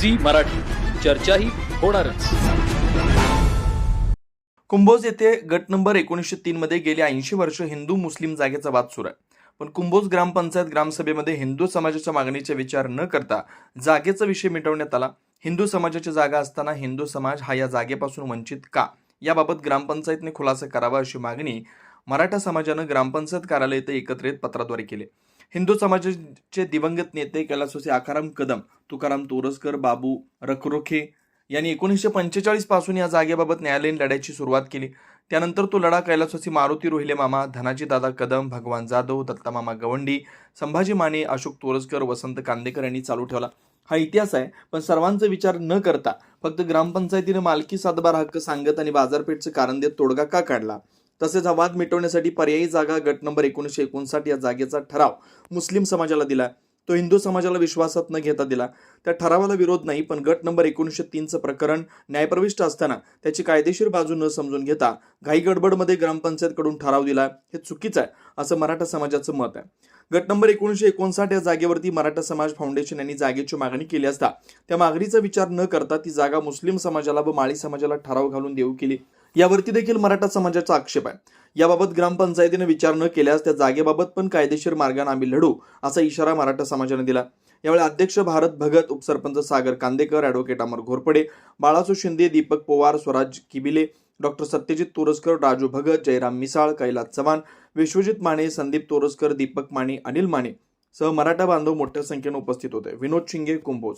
Zee Marathi. चर्चाही होणारच. कुंभोज येथे गट नंबर एकोणीसशे तीन मध्ये गेली ऐंशी वर्ष हिंदू मुस्लिम जागेचा वाद सुरू आहे. पण कुंभोज ग्रामपंचायत ग्रामसभेमध्ये हिंदू समाजाच्या मागणीचा विचार न करता जागेचा विषय मिटवण्यात आला. हिंदू समाजाची जागा असताना हिंदू समाज हा या जागेपासून वंचित का? याबाबत ग्रामपंचायतने खुलासा करावा अशी मागणी मराठा समाजानं ग्रामपंचायत कार्यालय येथे एकत्रित पत्राद्वारे केली. हिंदू समाजाचे दिवंगत नेते कैलासवासी आकाराम कदम तुकाराम तोरसकर बाबू रखरोखे यांनी एकोणीसशे पंचेचाळीसपासून या जागेबाबत न्यायालयीन लढ्याची सुरुवात केली. त्यानंतर तो लढा कैलासवासी मारुती रोहिले मामा धनाजी दादा कदम भगवान जाधव दत्तामामा गवंडी संभाजी माने अशोक तोरसकर वसंत कांदेकर यांनी चालू ठेवला. हा इतिहास आहे पण सर्वांचा विचार न करता फक्त ग्रामपंचायतीने मालकी सातबार हक्क सांगत आणि बाजारपेठचं कारण देत तोडगा का काढला? तसेच हा वाद मिटवण्यासाठी पर्यायी जागा गट नंबर एकोणीसशे एकोणसाठ या जागेचा ठराव मुस्लिम समाजाला दिला. तो हिंदू समाजाला विश्वासात न घेता दिला. त्या ठरावाला विरोध नाही पण गट नंबर एकोणीसशे तीनचं प्रकरण न्यायप्रविष्ट असताना त्याची कायदेशीर बाजू न समजून घेता घाई गडबडमध्ये ग्रामपंचायतकडून ठराव दिला. हे चुकीचं आहे असं मराठा समाजाचं मत आहे. गट नंबर एकोणीसशे एकोणसाठ या जागेवरती मराठा समाज फाउंडेशन यांनी जागेची मागणी केली असता त्या मागणीचा विचार न करता ती जागा मुस्लिम समाजाला व माळी समाजाला ठराव घालून देऊ केली. यावरती देखील मराठा समाजाचा आक्षेप आहे. याबाबत ग्रामपंचायतीने विचार न केल्यास त्या जागेबाबत पण कायदेशीर मार्गाने आम्ही लढू असा इशारा मराठा समाजाने दिला. यावेळी अध्यक्ष भारत भगत उपसरपंच सागर कांदेकर ॲडव्होकेट अमर घोरपडे बाळासू शिंदे दीपक पवार स्वराज किबिले डॉक्टर सत्यजित तोरसकर राजू भगत जयराम मिसाळ कैलास चव्हाण विश्वजित माने संदीप तोरसकर दीपक माने अनिल माने सह मराठा बांधव मोठ्या संख्येने उपस्थित होते. विनोद शिंगे कुंभोज.